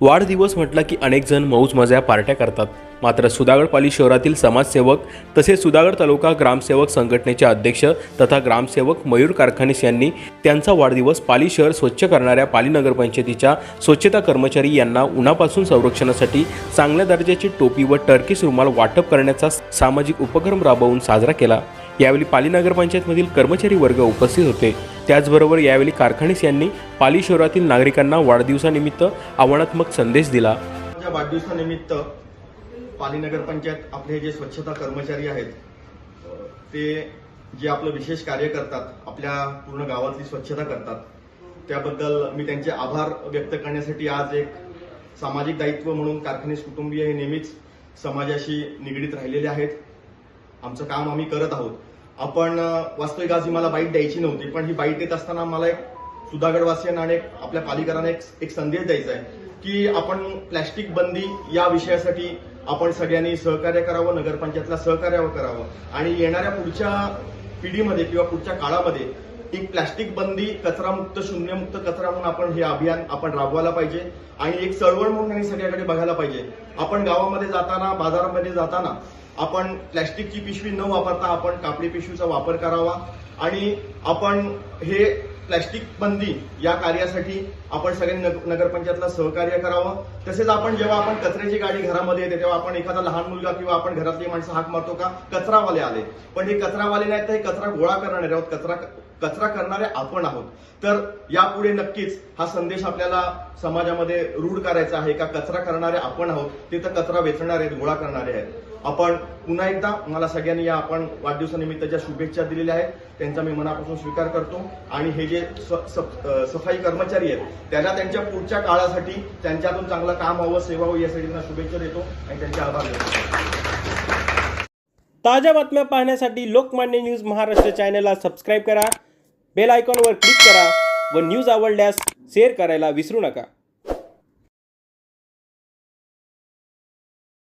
वाढदिवस म्हटलं की अनेक जण मौज मजा पार्ट्या करतात. मात्र सुधागडपाली शहरातील समाजसेवक तसेच सुधागड तालुका ग्रामसेवक संघटनेचे अध्यक्ष तथा ग्रामसेवक मयूर कारखानीस यांनी त्यांचा वाढदिवस पाली शहर स्वच्छ करणाऱ्या पाली नगरपंचायतीच्या स्वच्छता कर्मचारी यांना उन्हापासून संरक्षणासाठी चांगल्या दर्जाची टोपी व टर्कीस रुमाल वाटप करण्याचा सामाजिक उपक्रम राबवून साजरा केला. यावेळी पाली नगरपंचायतमधील कर्मचारी वर्ग उपस्थित होते. त्याचबरोबर यावेळी कारखानीस यांनी पाली शहरातील नागरिकांना वाढदिवसानिमित्त आव्हानात्मक संदेश दिला. वाढदिवसानिमित्त पाली नगरपंचायत आपले जे स्वच्छता कर्मचारी आहेत ते जे आपलं विशेष कार्य करतात आपल्या पूर्ण गावातली स्वच्छता करतात त्याबद्दल मी त्यांचे आभार व्यक्त करण्यासाठी आज एक सामाजिक दायित्व म्हणून कारखानीस कुटुंबीय हे नेहमीच समाजाशी निगडीत राहिलेले आहेत. आमचं काम आम्ही करत आहोत. आपण वास्तविक आज ही मला बाईट द्यायची नव्हती पण ही बाईट देत असताना मला एक सुधागडवासियांना आणि आपल्या पालिकांना एक एक संदेश द्यायचा आहे की आपण प्लॅस्टिक बंदी या विषयासाठी आपण सगळ्यांनी सहकार्य करावं नगरपंचायतला सहकार्य करावं. आणि येणाऱ्या पुढच्या पिढीमध्ये किंवा पुढच्या काळामध्ये एक प्लॅस्टिक बंदी कचरामुक्त शून्यमुक्त कचरा म्हणून आपण हे अभियान आपण राबवायला पाहिजे. आणि एक चळवळ म्हणून आणि सगळ्याकडे बघायला पाहिजे. आपण गावामध्ये जाताना बाजारामध्ये जाताना आपण प्लॅस्टिकची पिशवी न वापरता आपण कापडी पिशवीचा वापर करावा. आणि आपण हे प्लॅस्टिक बंदी या कार्यासाठी आपण सगळ्यांनी नग- नगरपंचायतला सहकार्य करावं. तसेच आपण जेव्हा आपण कचऱ्याची गाडी घरामध्ये येते तेव्हा आपण एखादा लहान मुलगा किंवा आपण घरातली माणसं हाक मारतो का? कचरावाले आले. पण हे कचरावाले नाहीत तर हे कचरा गोळा करणारे आहोत. कचरा कचरा करणारे आपण आहोत. तर यापुढे नक्कीच हा संदेश आपल्याला समाजामध्ये रूढ करायचा आहे का? कचरा करणारे आपण आहोत. ते तर कचरा वेचणारे आहेत गोळा करणारे आहेत. आपण पुन्हा एकदा मला सगळ्यांनी या आपण वाढदिवसानिमित्त ज्या शुभेच्छा दिलेल्या आहेत. त्यांचा मी मनापासून स्वीकार करतो. आणि हे जे सफाई कर्मचारी आहेत त्यांना त्यांच्या पुढच्या काळासाठी त्यांच्यातून चांगलं काम व्हावं सेवा व्हावी यासाठी त्यांना शुभेच्छा देतो आणि त्यांचे आभार देतो ताज्या बातम्या पाहण्यासाठी लोकमान्य न्यूज महाराष्ट्र चॅनलला सबस्क्राईब करा. बेल आयकॉनवर क्लिक करा व न्यूज आवडल्यास शेअर करायला विसरू नका.